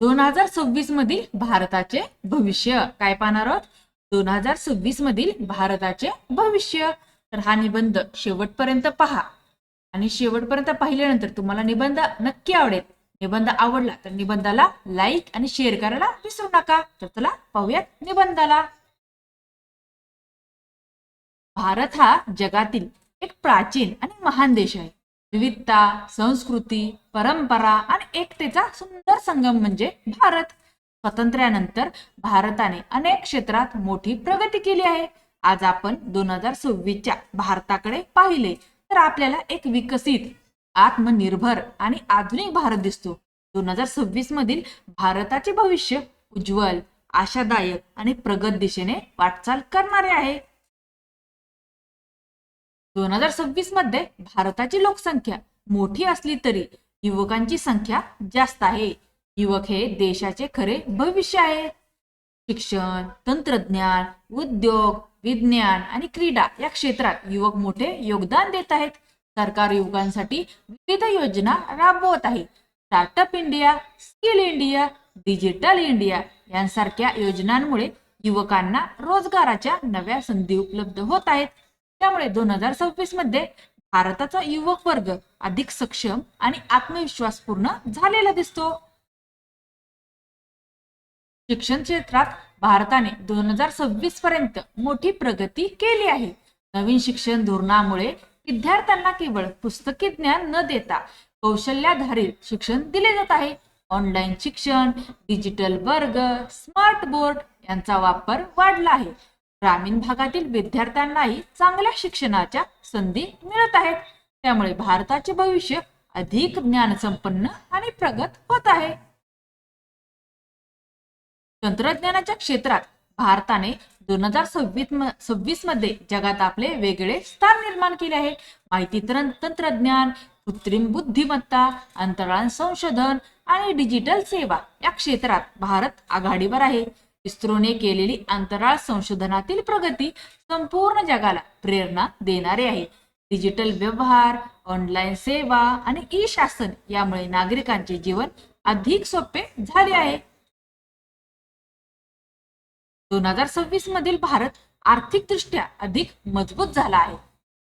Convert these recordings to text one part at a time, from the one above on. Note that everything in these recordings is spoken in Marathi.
दोन हजार सव्वीस मधील भारताचे भविष्य. काय पाहणार आहोत? दोन हजार सव्वीस मधील भारताचे भविष्य. तर हा निबंध शेवटपर्यंत पहा. आणि शेवटपर्यंत पाहिल्यानंतर तुम्हाला निबंध नक्की आवडेल. निबंध आवडला तर निबंधाला लाईक आणि शेअर करायला विसरू नका. तर चला पाहूयात निबंधाला. भारत हा जगातील एक प्राचीन आणि महान देश आहे. विविधता संस्कृती परंपरा आणि एकतेचा सुंदर संगम म्हणजे भारत. स्वातंत्र्यानंतर भारताने अनेक क्षेत्रात मोठी प्रगती केली आहे. आज आपण दोन हजार सव्वीसच्या भारताकडे पाहिले तर आपल्याला एक विकसित आत्मनिर्भर आणि आधुनिक भारत दिसतो. दोन हजार सव्वीस मधील भारताचे भविष्य उज्ज्वल आशादायक आणि प्रगत दिशेने वाटचाल करणारे आहे. दोन हजार सव्वीसमध्ये भारताची लोकसंख्या मोठी असली तरी युवकांची संख्या जास्त आहे. युवक हे देशाचे खरे भविष्य आहे. शिक्षण तंत्रज्ञान उद्योग विज्ञान आणि क्रीडा या क्षेत्रात युवक मोठे योगदान देत आहेत. सरकार युवकांसाठी विविध योजना राबवत आहे. Startup India skill India digital India यांसारख्या योजनांमुळे युवकांना रोजगाराच्या नव्या संधी उपलब्ध होत आहेत. त्यामुळे दोन हजार सव्वीसमध्ये भारताचा युवक वर्ग अधिक सक्षम आणि आत्मविश्वासपूर्ण झालेला दिसतो. शिक्षण क्षेत्रात भारताने दोन हजार सव्वीस पर्यंत मोठी प्रगती केली आहे. नवीन शिक्षण धोरणामुळे विद्यार्थ्यांना केवळ पुस्तकी ज्ञान न देता कौशल्याधारित शिक्षण दिले जात आहे. ऑनलाईन शिक्षण डिजिटल वर्ग स्मार्ट बोर्ड यांचा वापर वाढला आहे. ग्रामीण भागातील विद्यार्थ्यांनाही चांगल्या शिक्षणाच्या संधी मिळत आहेत. त्यामुळे भारताचे भविष्य अधिक ज्ञानसंपन्न आणि प्रगत होत आहे. तंत्रज्ञानाच्या क्षेत्रात भारताने दोन हजार सव्वीस सव्वीसमध्ये जगात आपले वेगळे स्थान निर्माण केले आहे. माहिती तंत्रज्ञान कृत्रिम बुद्धिमत्ता अंतराळ संशोधन आणि डिजिटल सेवा या क्षेत्रात भारत आघाडीवर आहे. इस्रोने केलेली अंतराळ संशोधनातील प्रगती संपूर्ण जगाला प्रेरणा देणारे आहे. डिजिटल व्यवहार ऑनलाईन सेवा आणि ई शासन यामुळे नागरिकांचे जीवन अधिक सोपे झाले आहे. दोन हजार सव्वीस मधील भारत आर्थिकदृष्ट्या अधिक मजबूत झाला आहे.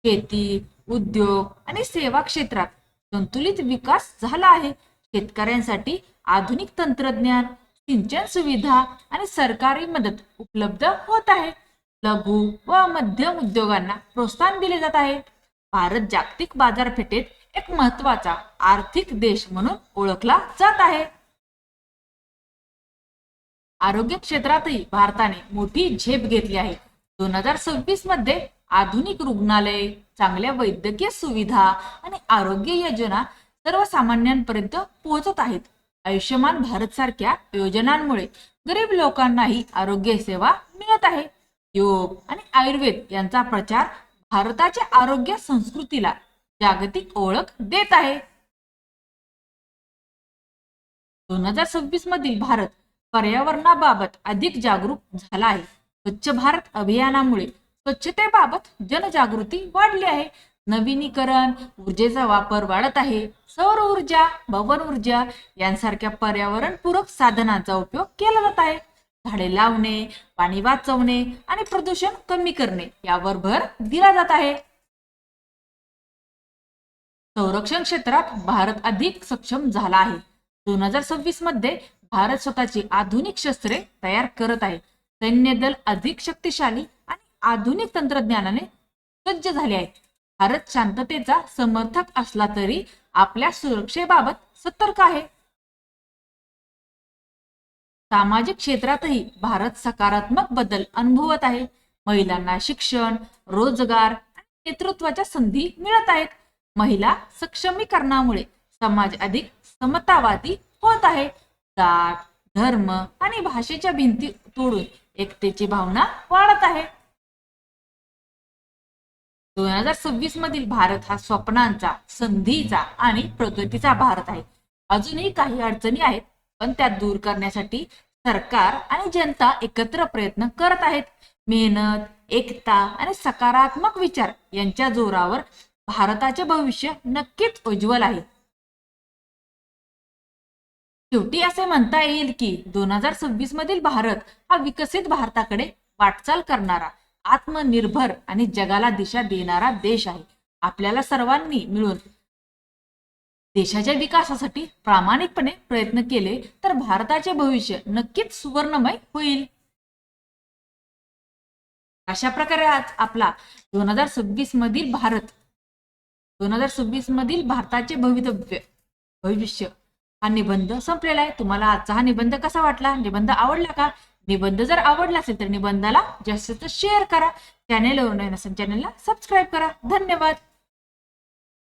शेती उद्योग आणि सेवा क्षेत्रात संतुलित विकास झाला आहे. शेतकऱ्यांसाठी आधुनिक तंत्रज्ञान सिंचन सुविधा आणि सरकारी मदत उपलब्ध होत आहे. लघु व मध्यम उद्योगांना प्रोत्साहन दिले जात आहे. भारत जागतिक बाजारपेठेत एक महत्त्वाचा आर्थिक देश म्हणून ओळखला जात आहे. आरोग्य क्षेत्रातही भारताने मोठी झेप घेतली आहे. दोन हजार सव्वीसमध्ये आधुनिक रुग्णालय चांगल्या वैद्यकीय सुविधा आणि आरोग्य योजना सर्वसामान्यांपर्यंत पोहोचत आहेत. आयुष्यमान भारत सारख्या योजनांमुळे गरीब लोकांनाही आरोग्य सेवा मिळत आहे. योग आणि आयुर्वेद यांचा प्रचार भारताच्या आरोग्य संस्कृतीला जागतिक ओळख देत आहे. दोन हजार सव्वीस मधील भारत पर्यावरणाबाबत अधिक जागरूक झाला आहे. स्वच्छ भारत अभियानामुळे स्वच्छतेबाबत जनजागृती वाढली आहे. नवीनीकरण ऊर्जेचा वापर वाढत आहे. सौर ऊर्जा भवन ऊर्जा यांसारख्या पर्यावरणपूरक साधनांचा उपयोग केला जात आहे. झाडे लावणे पाणी वाचवणे आणि प्रदूषण कमी करणे यावर भर दिला जात आहे. संरक्षण क्षेत्रात भारत अधिक सक्षम झाला आहे. दोन हजार सव्वीसमध्ये भारत स्वतःची आधुनिक शस्त्रे तयार करत आहे. सैन्य दल अधिक शक्तिशाली आणि आधुनिक तंत्रज्ञानाने सज्ज झाले आहे. भारत शांततेचा समर्थक असला तरी आपल्या सुरक्षेबाबत सतर्क आहे. सामाजिक क्षेत्रातही भारत सकारात्मक बदल अनुभवत आहे. महिलांना शिक्षण रोजगार आणि नेतृत्वाच्या संधी मिळत आहेत. महिला सक्षमीकरणामुळे समाज अधिक समतावादी होत आहे. जात धर्म आणि भाषेच्या भिंती तोडून एकतेची भावना वाढत आहे. दोन हजार सव्वीस मधील भारत हा स्वप्नांचा संधीचा आणि प्रगतीचा भारत आहे. अजूनही काही अडचणी आहेत पण त्या दूर करण्यासाठी सरकार आणि जनता एकत्र प्रयत्न करत आहेत. मेहनत एकता आणि सकारात्मक विचार यांच्या जोरावर भारताचे भविष्य नक्कीच उज्ज्वल आहे. शेवटी असे म्हणता येईल की दोन हजार सव्वीस मधील भारत हा विकसित भारताकडे वाटचाल करणारा आत्मनिर्भर आणि जगाला दिशा देणारा देश आहे. आपल्याला सर्वांनी मिळून देशाच्या विकासासाठी प्रामाणिकपणे प्रयत्न केले तर भारताचे भविष्य नक्कीच सुवर्णमय होईल. अशा प्रकारे आज आपला दोन हजार सव्वीस मधील भारत दोन हजार सव्वीस मधील भारताचे भवितव्य भविष्य हा निबंध संपलेला आहे. तुम्हाला आजचा हा निबंध कसा वाटला? निबंध आवडला का? निबंध जर आवडला असेल तर निबंधाला जास्तीत जास्त शेअर करा. चॅनेलवर नवीन असेल चॅनेलला सबस्क्राईब करा. धन्यवाद.